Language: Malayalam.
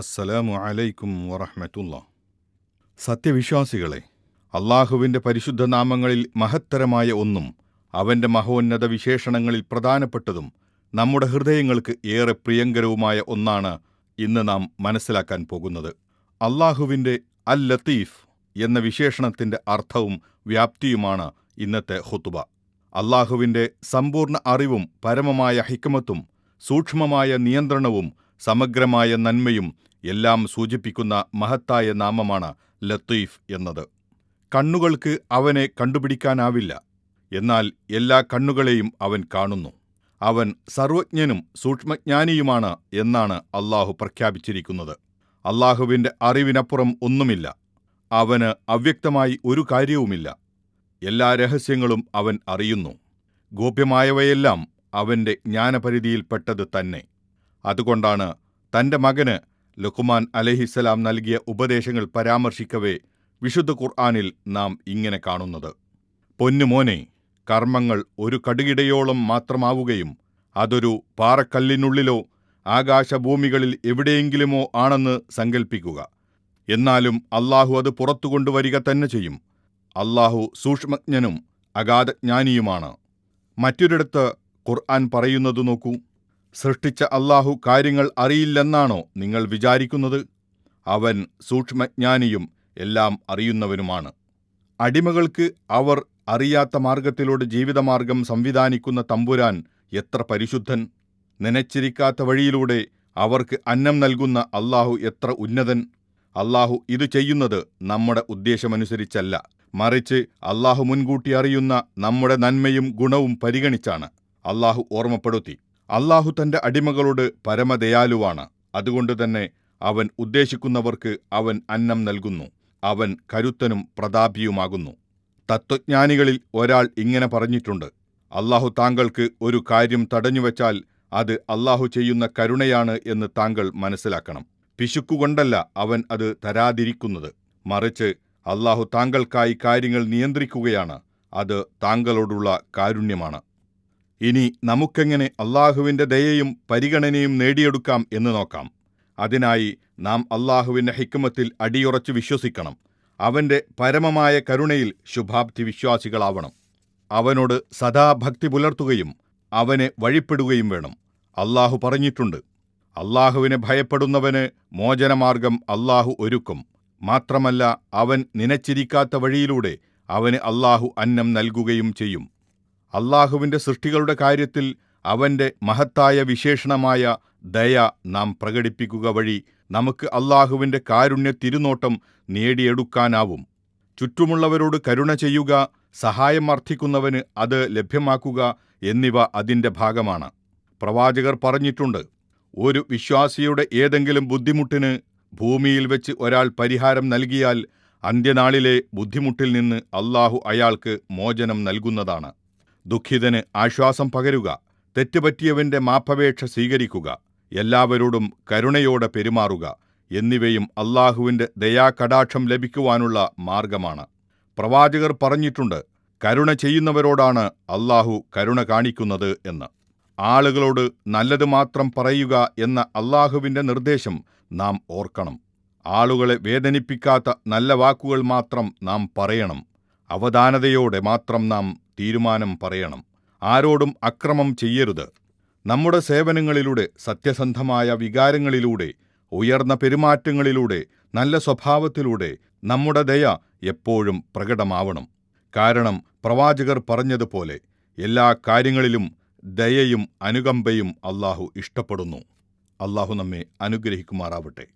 അസ്സലാമു അലൈക്കും വറഹ്മത്തുള്ള സത്യവിശ്വാസികളെ അള്ളാഹുവിന്റെ പരിശുദ്ധ നാമങ്ങളിൽ മഹത്തരമായ ഒന്നും അവന്റെ മഹോന്നത വിശേഷണങ്ങളിൽ പ്രധാനപ്പെട്ടതും നമ്മുടെ ഹൃദയങ്ങൾക്ക് ഏറെ പ്രിയങ്കരവുമായ ഒന്നാണ് ഇന്ന് നാം മനസ്സിലാക്കാൻ പോകുന്നത്. അള്ളാഹുവിന്റെ അൽ ലത്തീഫ് എന്ന വിശേഷണത്തിന്റെ അർത്ഥവും വ്യാപ്തിയുമാണ് ഇന്നത്തെ ഹുത്തുബ അള്ളാഹുവിന്റെ സമ്പൂർണ അറിവും പരമമായ ഹിക്കമത്തും സൂക്ഷ്മമായ നിയന്ത്രണവും സമഗ്രമായ നന്മയും എല്ലാം സൂചിപ്പിക്കുന്ന മഹത്തായ നാമമാണ് ലത്തീഫ് എന്നത്. കണ്ണുകൾക്ക് അവനെ കണ്ടുപിടിക്കാനാവില്ല. എന്നാൽ എല്ലാ കണ്ണുകളെയും അവൻ കാണുന്നു. അവൻ സർവജ്ഞനും സൂക്ഷ്മജ്ഞാനിയുമാണ് എന്നാണ് അള്ളാഹു പ്രഖ്യാപിച്ചിരിക്കുന്നത്. അള്ളാഹുവിന്റെ അറിവിനപ്പുറം ഒന്നുമില്ല. അവന് അവ്യക്തമായി ഒരു കാര്യവുമില്ല. എല്ലാ രഹസ്യങ്ങളും അവൻ അറിയുന്നു. ഗോപ്യമായവയെല്ലാം അവന്റെ ജ്ഞാനപരിധിയിൽപ്പെട്ടത് തന്നെ. അതുകൊണ്ടാണ് തന്റെ മകന് ലുഖ്മാൻ അലഹിസ്സലാം നൽകിയ ഉപദേശങ്ങൾ പരാമർശിക്കവേ വിശുദ്ധ ഖുർആാനിൽ നാം ഇങ്ങനെ കാണുന്നത്. പൊന്നുമോനെ കർമ്മങ്ങൾ ഒരു കടുകിടയോളം മാത്രമാവുകയും അതൊരു പാറക്കല്ലിനുള്ളിലോ ആകാശഭൂമികളിൽ എവിടെയെങ്കിലുമോ ആണെന്ന് സങ്കൽപ്പിക്കുക. എന്നാലും അള്ളാഹു അത് പുറത്തു കൊണ്ടുവരിക തന്നെ ചെയ്യും. അള്ളാഹു സൂക്ഷ്മജ്ഞനും അഗാധജ്ഞാനിയുമാണ്. മറ്റൊരിടത്ത് ഖുർആൻ പറയുന്നത് നോക്കൂ. സൃഷ്ടിച്ച അള്ളാഹു കാര്യങ്ങൾ അറിയില്ലെന്നാണോ നിങ്ങൾ വിചാരിക്കുന്നത്? അവൻ സൂക്ഷ്മജ്ഞാനിയും എല്ലാം അറിയുന്നവനുമാണ്. അടിമകൾക്ക് അവർ അറിയാത്ത മാർഗത്തിലൂടെ ജീവിതമാർഗം സംവിധാനിക്കുന്ന തമ്പുരാൻ എത്ര പരിശുദ്ധൻ! നനച്ചിരിക്കാത്ത വഴിയിലൂടെ അവർക്ക് അന്നം നൽകുന്ന അള്ളാഹു എത്ര ഉന്നതൻ! അള്ളാഹു ഇത് ചെയ്യുന്നത് നമ്മുടെ ഉദ്ദേശമനുസരിച്ചല്ല. മറിച്ച് അള്ളാഹു മുൻകൂട്ടി അറിയുന്ന നമ്മുടെ നന്മയും ഗുണവും പരിഗണിച്ചാണ്. അള്ളാഹു ഓർമ്മപ്പെടുത്തി. അള്ളാഹു തന്റെ അടിമകളോട് പരമദയാലുവാണ്. അതുകൊണ്ട് തന്നെ അവൻ ഉദ്ദേശിക്കുന്നവർക്ക് അവൻ അന്നം നൽകുന്നു. അവൻ കരുത്തനും പ്രതാപിയുമാകുന്നു. തത്വജ്ഞാനികളിൽ ഒരാൾ ഇങ്ങനെ പറഞ്ഞിട്ടുണ്ട്. അള്ളാഹു താങ്കൾക്ക് ഒരു കാര്യം തടഞ്ഞുവച്ചാൽ അത് അള്ളാഹു ചെയ്യുന്ന കരുണയാണ് എന്ന് താങ്കൾ മനസ്സിലാക്കണം. പിശുക്കുകൊണ്ടല്ല അവൻ അത് തരാതിരിക്കുന്നത്. മറിച്ച് അള്ളാഹു താങ്കൾക്കായി കാര്യങ്ങൾ നിയന്ത്രിക്കുകയാണ്. അത് താങ്കളോടുള്ള കാരുണ്യമാണ്. ഇനി നമുക്കെങ്ങനെ അള്ളാഹുവിന്റെ ദയയും പരിഗണനയും നേടിയെടുക്കാം എന്ന് നോക്കാം. അതിനായി നാം അള്ളാഹുവിന്റെ ഹിക്കുമത്തിൽ അടിയുറച്ച് വിശ്വസിക്കണം. അവന്റെ പരമമായ കരുണയിൽ ശുഭാപ്തി വിശ്വാസികളാവണം അവനോട് സദാ ഭക്തി പുലർത്തുകയും അവനെ വഴിപ്പെടുകയും വേണം. അള്ളാഹു പറഞ്ഞിട്ടുണ്ട് അള്ളാഹുവിനെ ഭയപ്പെടുന്നവന് മോചനമാർഗം അള്ളാഹു ഒരുക്കും. മാത്രമല്ല അവൻ നനച്ചിരിക്കാത്ത വഴിയിലൂടെ അവന് അള്ളാഹു അന്നം നൽകുകയും ചെയ്യും. അള്ളാഹുവിന്റെ സൃഷ്ടികളുടെ കാര്യത്തിൽ അവന്റെ മഹത്തായ വിശേഷണമായ ദയ നാം പ്രകടിപ്പിക്കുക വഴി നമുക്ക് അള്ളാഹുവിന്റെ കാരുണ്യ തിരുനോട്ടം നേടിയെടുക്കാനാവും. ചുറ്റുമുള്ളവരോട് കരുണ ചെയ്യുക സഹായം അർത്ഥിക്കുന്നവന് അത് ലഭ്യമാക്കുക എന്നിവ അതിന്റെ ഭാഗമാണ്. പ്രവാചകർ പറഞ്ഞിട്ടുണ്ട് ഒരു വിശ്വാസിയുടെ ഏതെങ്കിലും ബുദ്ധിമുട്ടിന് ഭൂമിയിൽ വെച്ച് ഒരാൾ പരിഹാരം നൽകിയാൽ അന്ത്യനാളിലെ ബുദ്ധിമുട്ടിൽ നിന്ന് അള്ളാഹു അയാൾക്ക് മോചനം നൽകുന്നതാണ്. ദുഃഖിതന് ആശ്വാസം പകരുക തെറ്റുപറ്റിയവന്റെ മാപ്പപേക്ഷ സ്വീകരിക്കുക എല്ലാവരോടും കരുണയോടെ പെരുമാറുക എന്നിവയും അള്ളാഹുവിന്റെ ദയാകടാക്ഷം ലഭിക്കുവാനുള്ള മാർഗമാണ് പ്രവാചകർ പറഞ്ഞിട്ടുണ്ട് കരുണ ചെയ്യുന്നവരോടാണ് അള്ളാഹു കരുണ കാണിക്കുന്നത് എന്ന്. ആളുകളോട് നല്ലത് മാത്രം പറയുക എന്ന അള്ളാഹുവിന്റെ നിർദ്ദേശം നാം ഓർക്കണം. ആളുകളെ വേദനിപ്പിക്കാത്ത നല്ല വാക്കുകൾ മാത്രം നാം പറയണം. അവധാനതയോടെ മാത്രം നാം തീരുമാനം പറയണം. ആരോടും അക്രമം ചെയ്യരുത്. നമ്മുടെ സേവനങ്ങളിലൂടെ സത്യസന്ധമായ വികാരങ്ങളിലൂടെ ഉയർന്ന പെരുമാറ്റങ്ങളിലൂടെ നല്ല സ്വഭാവത്തിലൂടെ നമ്മുടെ ദയ എപ്പോഴും പ്രകടമാവണം. കാരണം പ്രവാചകർ പറഞ്ഞതുപോലെ എല്ലാ കാര്യങ്ങളിലും ദയയും അനുകമ്പയും അള്ളാഹു ഇഷ്ടപ്പെടുന്നു. അള്ളാഹു നമ്മെ അനുഗ്രഹിക്കുമാറാവട്ടെ.